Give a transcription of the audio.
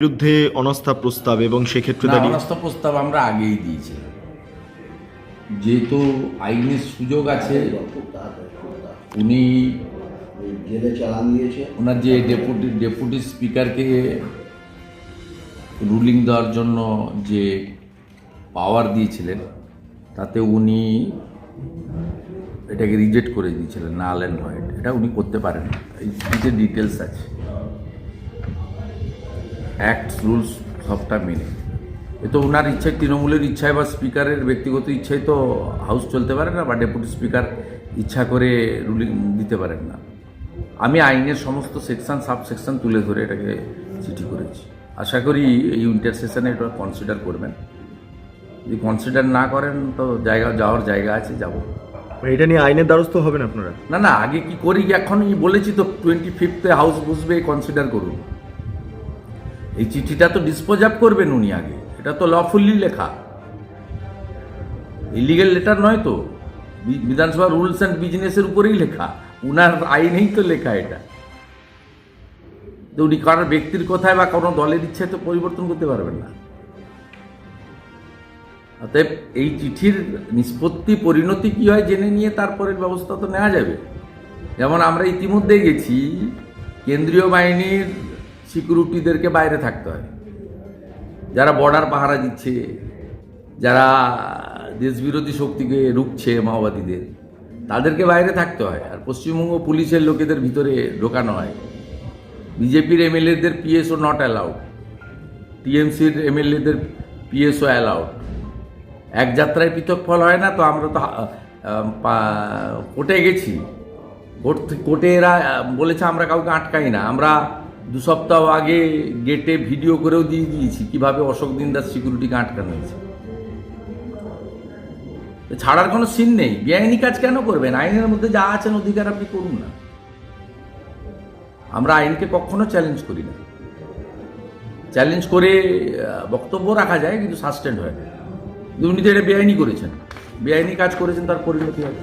বিরুদ্ধে অনাস্থা প্রস্তাব এবং সেক্ষেত্রে না দাঁড়িয়ে অনাস্থা প্রস্তাব আমরা আগেই দিয়েছিলাম। যেহেতু আইনের সুযোগ আছে উনি জেলে চালান দিয়েছে। ওনার যে ডেপুটি ডেপুটি স্পিকারকে রুলিং দেওয়ার জন্য যে পাওয়ার দিয়েছিলেন তাতে উনি এটাকে রিজেক্ট করে দিয়েছিলেন নাল অ্যান্ড হোয়াইট। এটা উনি করতে পারেন এই ডিটেলস আছে। অ্যাক্ট রুলস সবটা মেনে। এ তো ওনার ইচ্ছায় তৃণমূলের ইচ্ছায় বা স্পিকারের ব্যক্তিগত ইচ্ছায় তো হাউস চলতে পারে না বা ডেপুটি স্পিকার ইচ্ছা করে রুলিং দিতে পারেন না। আমি আইনের সমস্ত সেকশন সাব সেকশন তুলে ধরে এটাকে চিঠি করেছি। আশা করি এই উইন্টার সেশনে এটা কনসিডার করবেন। যদি কনসিডার না করেন তো জায়গা যাওয়ার জায়গা আছে যাব। এটা নিয়ে আইনের দ্বারস্থ হবেন আপনারা? না না আগে কি করি? এখনই বলেছি তো টোয়েন্টি ফিফথে হাউস বসবে কনসিডার করুন। এই চিঠিটা তো ডিসপোজ আপ করবেন উনি আগে। এটা তো লফুল্লি লেখা। ইলিগেল লেটার নয় তো। বিধানসভা রুলস অ্যান্ড বিজনেসের উপরেই লেখা। উনার আইনেই তো লেখা এটা। তো উনি কারোর ব্যক্তির কথায় বা কোনো দলের ইচ্ছায় তো পরিবর্তন করতে পারবেন না। অতএব এই চিঠির নিষ্পত্তি, পরিণতি কি হয় জেনে নিয়ে তারপরের ব্যবস্থা তো নেওয়া যাবে। যেমন আমরা ইতিমধ্যে গেছি, কেন্দ্রীয় বাহিনীর সিকিউরিটিদেরকে বাইরে থাকতে হয়। যারা বর্ডার পাহারা দিচ্ছে, যারা দেশবিরোধী শক্তিকে রুখছে মাওবাদীদের, তাদেরকে বাইরে থাকতে হয়। আর পশ্চিমবঙ্গ পুলিশের লোকেদের ভিতরে ঢোকানো হয়। বিজেপির এমএলএদের পিএসও নট অ্যালাউড টিএমসির এমএলএদের পিএসও অ্যালাউড এক যাত্রায় পৃথক ফল হয় না, তো আমরা তো কোর্টে গেছি। কোর্ট কোর্টে এরা বলেছে আমরা কাউকে আটকাই না। আমরা দু সপ্তাহ আগে গেটে ভিডিও করেও দিয়ে দিয়েছি, কীভাবে অশোক দিনদার সিকিউরিটিকে আটকানো হয়েছে। ছাড়ার কোনো সিন নেই। বেআইনি কাজ কেন করবেন? আইনের মধ্যে যা আছেন অধিকার আপনি করুন না। আমরা আইনকে কখনো চ্যালেঞ্জ করি না। চ্যালেঞ্জ করে বক্তব্য রাখা যায়, কিন্তু সাস্টেন্ড হয় না। তো এটা বেআইনি করেছেন। বেআইনি কাজ করেছেন, তার পরিণতি হবে।